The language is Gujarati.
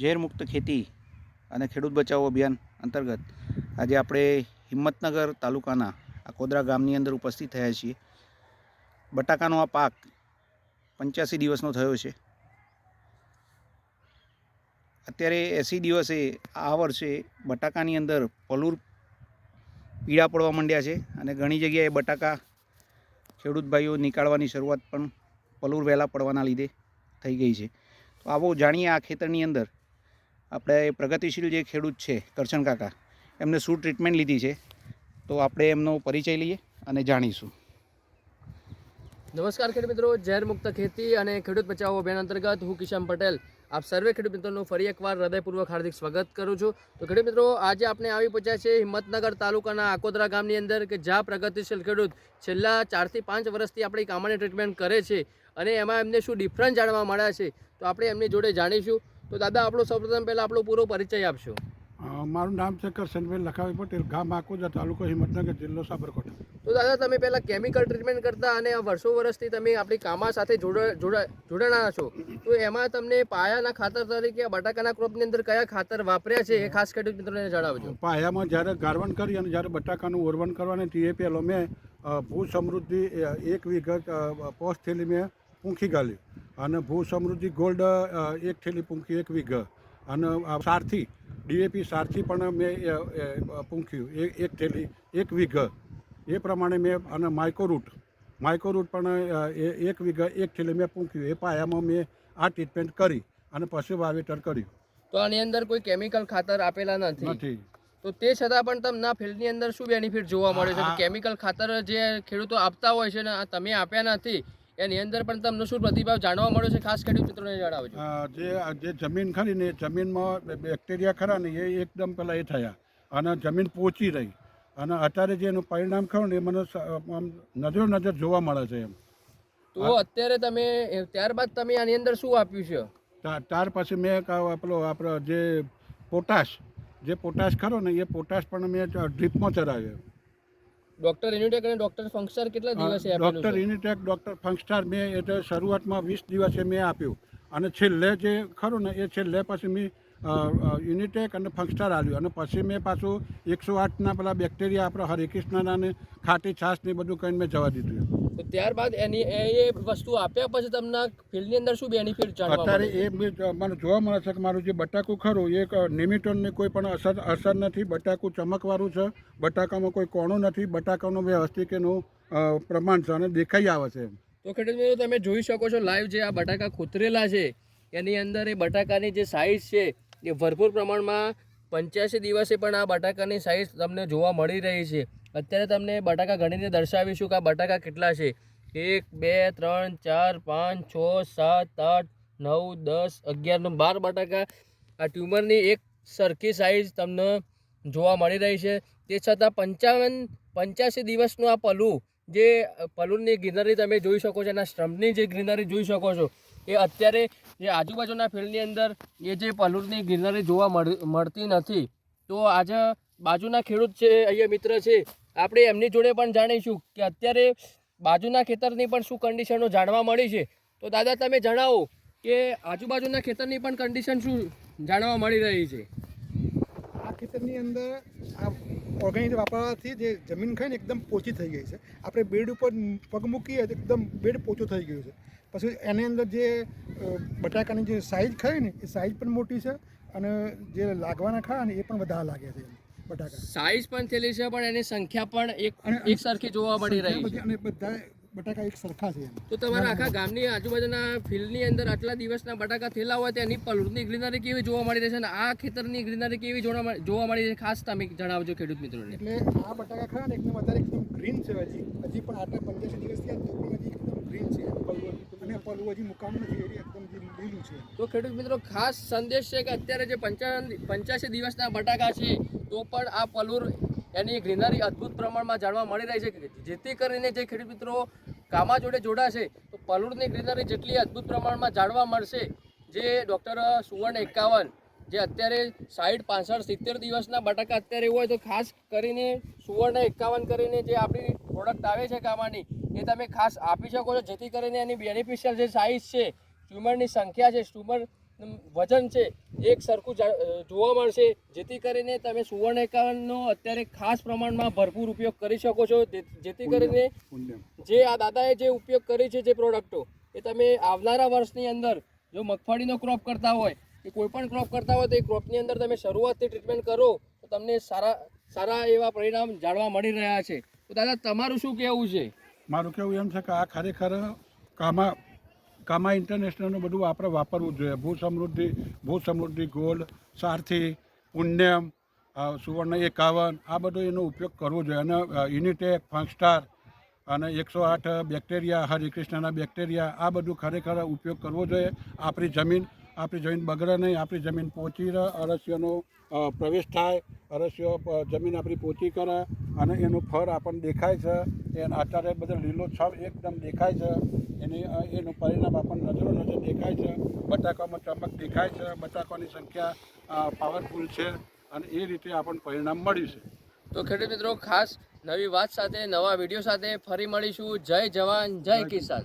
ઝેરમુક્ત ખેતી અને ખેડૂત બચાવો અભિયાન અંતર્ગત આજે આપણે હિંમતનગર તાલુકાના અકોદરા ગામની અંદર ઉપસ્થિત થયા છીએ. બટાકાનો આ પાક પંચ્યાસી દિવસનો થયો છે. અત્યારે એંસી દિવસે આ વર્ષે બટાકાની અંદર પલુર પીળા પડવા માંડ્યા છે અને ઘણી જગ્યાએ બટાકા ખેડૂત ભાઈઓ નીકાળવાની શરૂઆત પણ પલુર વહેલા પડવાના લીધે થઈ ગઈ છે. તો આવો જાણીએ આ ખેતરની અંદર આપણે પ્રગતિશીલ જે ખેડૂત છે, કરશન કાકા, એમને શું ટ્રીટમેન્ટ લીધી છે, તો આપણે એમનો પરિચય લઈએ અને જાણીશું. નમસ્કાર ખેડૂત મિત્રો, ઝેર મુક્ત ખેતી અને ખેડૂત બચાવો અભિયાન અંતર્ગત હું કિશન પટેલ. આપ સર્વે ખેડૂત મિત્રોનું ફરી એકવાર હૃદયપૂર્વક હાર્દિક સ્વાગત કરું છું. તો ખેડૂત મિત્રો, આજે આપણે આવી પહોંચ્યા છે હિંમતનગર તાલુકાના આકોદરા ગામની અંદર કે જ્યાં પ્રગતિશીલ ખેડૂત છેલ્લા ચારથી પાંચ વર્ષથી આપણી કામાની ટ્રીટમેન્ટ કરે છે અને એમાં એમને શું ડિફરન્સ જાણવા મળ્યા છે, તો આપણે એમની જોડે જાણીશું. તો દાદા આપણો સૌપ્રથમ પહેલાં આપણો પૂરો પરિચય આપશો. મારું નામ છે કરશનભાઈ લખાવી પટેલ ગામ આકોજા તાલુકો હિંમતનગર જિલ્લો સાબરકાંઠા. તો દાદા તમે પહેલાં કેમિકલ ટ્રીટમેન્ટ કરતા અને વર્ષો વર્ષથી તમે આપણી કામા સાથે જોડા જોડા જોડાણા છો. તો એમાં તમને પાયાના ખાતર તરીકે બટાકાના ક્રોપની અંદર કયા ખાતર વાપર્યા છે એ ખાસ ખેડૂત મિત્રોને જણાવજો. પાયામાં જ્યારે ગારવણ કરી અને જ્યારે બટાકાનું ઓરવણ કરવાની ટીએપીએલો મેં ભૂ સમૃદ્ધિ એક વિગત પોસ્ટ થેલી મેં પૂંખી ગાલી અને ભૂ સમૃદ્ધિ ગોલ્ડ એક થેલી પૂંખી એક વીઘ. અને સારથી ડીએપી સારથી પણ મેં પૂંખ્યું. એક એક થેલી એક વીઘ. એ પ્રમાણે મેં અને માઇકોરૂટ માઇકોરૂટ પણ એક વીઘ એક થેલી મેં પૂંખ્યું. એ પાયામાં મેં આ ટ્રીટમેન્ટ કરી અને પછી વાવેતર કર્યું. તો આની અંદર કોઈ કેમિકલ ખાતર આપેલા નથી? તો તે છતાં પણ તમને ફિલ્ડની અંદર શું બેનિફિટ જોવા મળે છે. કેમિકલ ખાતર જે ખેડૂતો આપતા હોય છે ને તમે આપ્યા નથી એની અંદર પણ તમને શું પ્રતિભાવ જાણવા મળ્યો છે? ખાસ ખેડૂત મિત્રોને જણાવજો. જે જે જમીન ખરી ને જમીનમાં બેક્ટેરિયા ખરા ને એ એકદમ પેલા એ થયા. અને જમીન પોચી રહી. અને અત્યારે જે એનું પરિણામ ખરું ને એ મને નજરો નજર જોવા મળે છે એમ. તો અત્યારે તમે ત્યારબાદ તમે આની અંદર શું આપ્યું છે? ત્યાર પછી મેં પેલો આપણો જે પોટાશ જે પોટાશ ખરો ને એ પોટાશ પણ મેં ડ્રીપમાં ચરાવ્યો ડોક્ટર યુનિટેક અને ડોક્ટર ફંક્સ્ટાર કેટલા દિવસે doctor doctor doctor Unitech doctor ફંકસ્ટાર મેં એટલે શરૂઆતમાં વીસ દિવસે મેં આપ્યું. અને છેલ્લે જે ખરું ને એ છેલ્લે પછી મેં યુનિટેક અને ફંક્સ્ટાર આવ્યું અને પછી મેં પાછું એકસો આઠના પેલા બેક્ટેરિયા આપણે હરિકૃષ્ણના ને ખાટી છાશ ને બધું કરીને મેં જવા દીધું તો ત્યારબાદ એની એ એ વસ્તુ આપ્યા પછી તમને ફિલ્ડની અંદર શું બેનિફિટ જાણવા અત્યારે એ મને જોવા મળે છે કે મારું જે બટાકું ખરું એ નિમિટોનની કોઈ પણ અસર અસર નથી. બટાકું ચમકવાળું છે. બટાકામાં કોઈ કોણું નથી. બટાકાનું વ્યવસ્થિત એનું પ્રમાણ છે અને દેખાઈ આવે છે તો ખેડૂત તમે જોઈ શકો છો લાઈવ જે આ બટાકા ખોતરેલા છે એની અંદર એ બટાકાની જે સાઇઝ છે એ ભરપૂર પ્રમાણમાં પંચ્યાસી દિવસે પણ આ બટાકાની સાઇઝ તમને જોવા મળી રહી છે. અત્યારે તમને બટાકા ગણીને દર્શાવીશું કે આ બટાકા કેટલા છે. એક, બે, ત્રણ, ચાર, પાંચ, છ, સાત, આઠ, નવ, દસ અગિયારનો બાર બટાકા. આ ટ્યુમરની એક સરખી સાઇઝ તમને જોવા મળી રહી છે. તે છતાં પંચાવન, પંચ્યાસી દિવસનું આ પલું જે પલુની ગ્રીનરી તમે જોઈ શકો છો, એના સ્ટમ્પની જે ગ્રીનરી જોઈ શકો છો, એ અત્યારે જે આજુબાજુના ફિલ્ડની અંદર એ જે પલુરની ગ્રીનરી જોવા મળ- મળતી નથી. તો આજે બાજુના ખેડૂત છે, અહીંયા મિત્ર છે આપણે એમની જોડે પણ જાણીશું કે અત્યારે બાજુના ખેતરની પણ શું કન્ડિશનો જાણવા મળી છે. તો દાદા, તમે જણાવો કે આજુબાજુના ખેતરની પણ કન્ડિશન શું જાણવા મળી રહી છે? આ ખેતરની અંદર આ ઓર્ગેનિક વાપરવાથી જે જમીન ખાઈને એકદમ પોચી થઈ ગઈ છે. આપણે બેડ ઉપર પગ મૂકીએ તો એકદમ બેડ પોચું થઈ ગયું છે. પછી એની અંદર જે બટાકાની જે સાઇઝ ખાઈ ને એ સાઈઝ પણ મોટી છે અને જે લાગવાના ખરા ને એ પણ વધારે લાગે છે બટાકા. સાઈઝ પણ થયેલી છે પણ એની સંખ્યા પણ એક એક સરખી જોવા મળી રહી છે. અને બધા બટાકા એક સરખા છે તો તમારા આખા ગામની આજુબાજુના ફિલ્ડની અંદર આટલા દિવસના બટાકા થયેલા હોય તેની પલૂરની ગ્રીનરી કેવી જોવા મળી રહી છે? અને આ ખેતરની ગ્રીનરી કેવી જોવા મળી- જોવા મળી રહી છે? ખાસ તમે જણાવજો ખેડૂત મિત્રોને. એટલે આ બટાકા ખરા ને એકદમ વધારે એકદમ ગ્રીન છે હજી. હજી પણ આટલા પંચ્યાસી દિવસ થયા તો પણ હજી એકદમ ગ્રીન છે. પલુ અને પલુ હજી મુકામ નથી એકદમ લીલું છે. તો ખેડૂત મિત્રો ખાસ સંદેશ છે કે અત્યારે જે પંચાસી પંચ્યાસી દિવસના બટાકા છે તો પણ આ પલુર એની ગ્રીનરી અદ્ભુત પ્રમાણમાં જાણવા મળી રહી છે જેથી કરીને જે ખેડૂત મિત્રો કામા જોડે જોડાશે, તો પલુરની ગ્રીનરી જેટલી અદ્ભુત પ્રમાણમાં જાણવા મળશે જે ડૉક્ટર સુવર્ણ એકાવન, જે અત્યારે સાઠ પાસઠ, સિત્તેર દિવસના બટાકા અત્યારે હોય તો ખાસ કરીને સુવર્ણ એકાવન કરીને જે આપણી પ્રોડક્ટ આવે છે કામાની એ તમે ખાસ આપી શકો છો. જેથી કરીને એની બેનિફિશિયલ જે સાઇઝ છે, ટ્યુમરની સંખ્યા છે, ટ્યુમર વજન છે એક સરખું જોવા મળશે. જેથી કરીને તમે સુવર્ણ એકાવનનો અત્યારે ખાસ પ્રમાણમાં ભરપૂર ઉપયોગ કરી શકો છો. જેથી કરીને જે આ દાદાએ જે ઉપયોગ કરી છે જે પ્રોડક્ટો એ તમે આવનારા વર્ષની અંદર જો મગફળીનો ક્રોપ કરતા હોય કે કોઈ પણ ક્રોપ કરતા હોય તો એ ક્રોપની અંદર તમે શરૂઆતથી ટ્રીટમેન્ટ કરો તો તમને સારા સારા એવા પરિણામ જાણવા મળી રહ્યા છે. તો દાદા તમારું શું કહેવું છે? મારું કેવું એમ છે કે આ ખરેખર કામા કામા ઇન્ટરનેશનલનું બધું આપણે વાપરવું જોઈએ. ભૂ સમૃદ્ધિ ભૂ સમૃદ્ધિ ગોલ્ડ, સારથી, પુણ્યમ સુવર્ણ એકાવન, આ બધો એનો ઉપયોગ કરવો જોઈએ. અને યુનિટેક ફાંકસ્ટાર અને એકસો આઠ બેક્ટેરિયા હરિકૃષ્ણના બેક્ટેરિયા આ બધું ખરેખર ઉપયોગ કરવો જોઈએ. આપણી જમીન આપણી જમીન બગડે નહીં, આપણી જમીન પહોંચી રહે અરસ્યોનો પ્રવેશ થાય અરસ્યો જમીન આપણી પોચી કરે અને એનું ફળ આપણને દેખાય છે. એ અત્યારે બધા લીલોછમ એકદમ દેખાય છે. એની એનું પરિણામ આપણને નજરો નજર દેખાય છે. બટાકામાં ચમક દેખાય છે. બટાકાની સંખ્યા પાવરફુલ છે અને એ રીતે આપણને પરિણામ મળ્યું છે. તો ખેડૂત મિત્રો ખાસ નવી વાત સાથે નવા વીડિયો સાથે ફરી મળીશું. જય જવાન જય કિસાન.